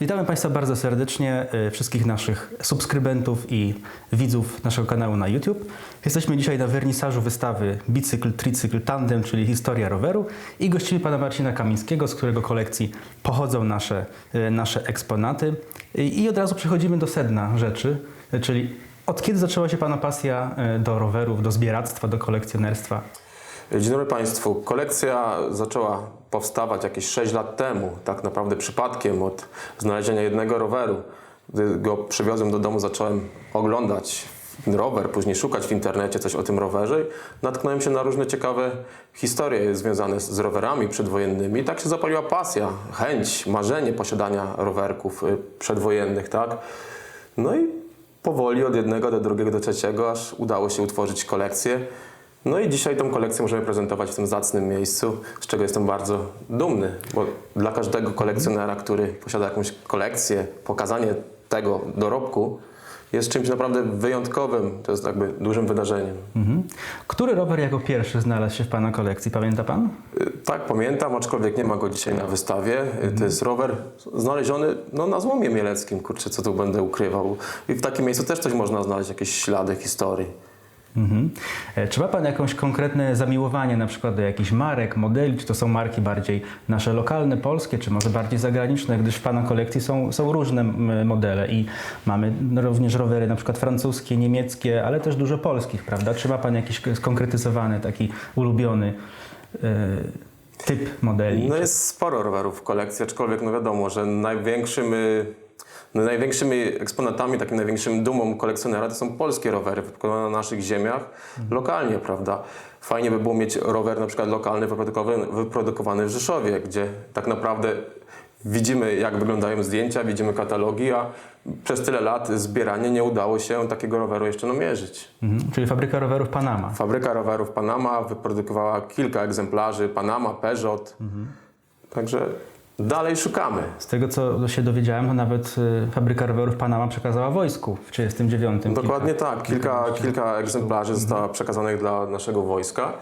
Witamy Państwa bardzo serdecznie, y, wszystkich naszych subskrybentów i widzów naszego kanału na YouTube. Jesteśmy dzisiaj na wernisażu wystawy Bicykl, Tricykl, Tandem, czyli historia roweru i gościmy pana Marcina Kamińskiego, z którego kolekcji pochodzą nasze, y, nasze eksponaty. Y, I od razu przechodzimy do sedna rzeczy, czyli od kiedy zaczęła się pana pasja do rowerów, do zbieractwa, do kolekcjonerstwa? Dzień dobry Państwu. Kolekcja zaczęła powstawać jakieś 6 lat temu, tak naprawdę przypadkiem od znalezienia jednego roweru. Gdy go przywiozłem do domu, zacząłem oglądać rower, później szukać w internecie coś o tym rowerze. Natknąłem się na różne ciekawe historie związane z z rowerami przedwojennymi. Tak się zapaliła pasja, chęć, marzenie posiadania rowerków y, przedwojennych, tak? No i powoli od jednego do drugiego do trzeciego, aż udało się utworzyć kolekcję. No i dzisiaj tą kolekcję możemy prezentować w tym zacnym miejscu, z czego jestem bardzo dumny, bo dla każdego kolekcjonera, który posiada jakąś kolekcję, pokazanie tego dorobku jest czymś naprawdę wyjątkowym, to jest jakby dużym wydarzeniem. Mhm. Który rower jako pierwszy znalazł się w pana kolekcji, pamięta pan? Y, Tak, pamiętam, aczkolwiek nie ma go dzisiaj na wystawie. Y, To jest rower znaleziony no, na złomie mieleckim, kurczę, co tu będę ukrywał. I w takim miejscu też coś można znaleźć, jakieś ślady historii. Mhm. E, ma Pan jakieś konkretne zamiłowanie na przykład do jakichś marek, modeli? Czy to są marki bardziej nasze lokalne, polskie, czy może bardziej zagraniczne? Gdyż w Pana kolekcji są, są różne modele i mamy również rowery na przykład francuskie, niemieckie, ale też dużo polskich, prawda? Czy ma Pan jakiś skonkretyzowany, taki ulubiony e, typ modeli? No jest sporo rowerów w kolekcji, aczkolwiek no wiadomo, że największym, y, no największymi eksponatami, takim największym dumą kolekcjonera to są polskie rowery wyprodukowane na naszych ziemiach, lokalnie, prawda? Fajnie by było mieć rower na przykład lokalny wyprodukowany, wyprodukowany w Rzeszowie, gdzie tak naprawdę widzimy jak wyglądają zdjęcia, widzimy katalogi, a przez tyle lat zbierania nie udało się takiego roweru jeszcze namierzyć. Mhm. Czyli fabryka rowerów Panama. Fabryka rowerów Panama wyprodukowała kilka egzemplarzy, Panama, Peugeot. Także dalej szukamy. Z tego co się dowiedziałem, nawet e, fabryka rowerów Panama przekazała wojsku w 1939. Dokładnie tak, kilka, kilka egzemplarzy zostało przekazanych dla naszego wojska.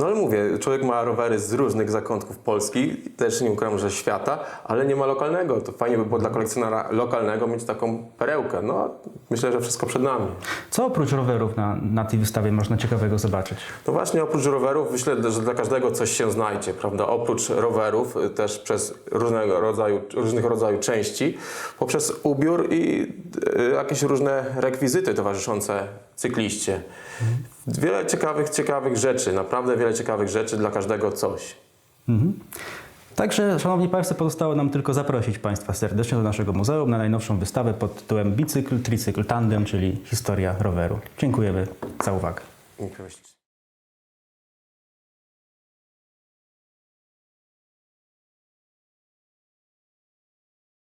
No ale mówię, człowiek ma rowery z różnych zakątków Polski, też nie ukrywam, że świata, ale nie ma lokalnego. To fajnie by było dla kolekcjonera lokalnego mieć taką perełkę. No myślę, że wszystko przed nami. Co oprócz rowerów na, na tej wystawie można ciekawego zobaczyć? No właśnie, oprócz rowerów, myślę, że dla każdego coś się znajdzie, prawda? Oprócz rowerów, y, też przez różnego rodzaju, różnych rodzaju części, poprzez ubiór i y, jakieś różne rekwizyty towarzyszące cykliście. Wiele ciekawych, ciekawych rzeczy, naprawdę wiele ciekawych rzeczy, dla każdego coś. Mhm. Także, Szanowni Państwo, pozostało nam tylko zaprosić Państwa serdecznie do naszego muzeum na najnowszą wystawę pod tytułem Bicykl, Tricykl, Tandem, czyli historia roweru. Dziękujemy za uwagę. Dziękuję.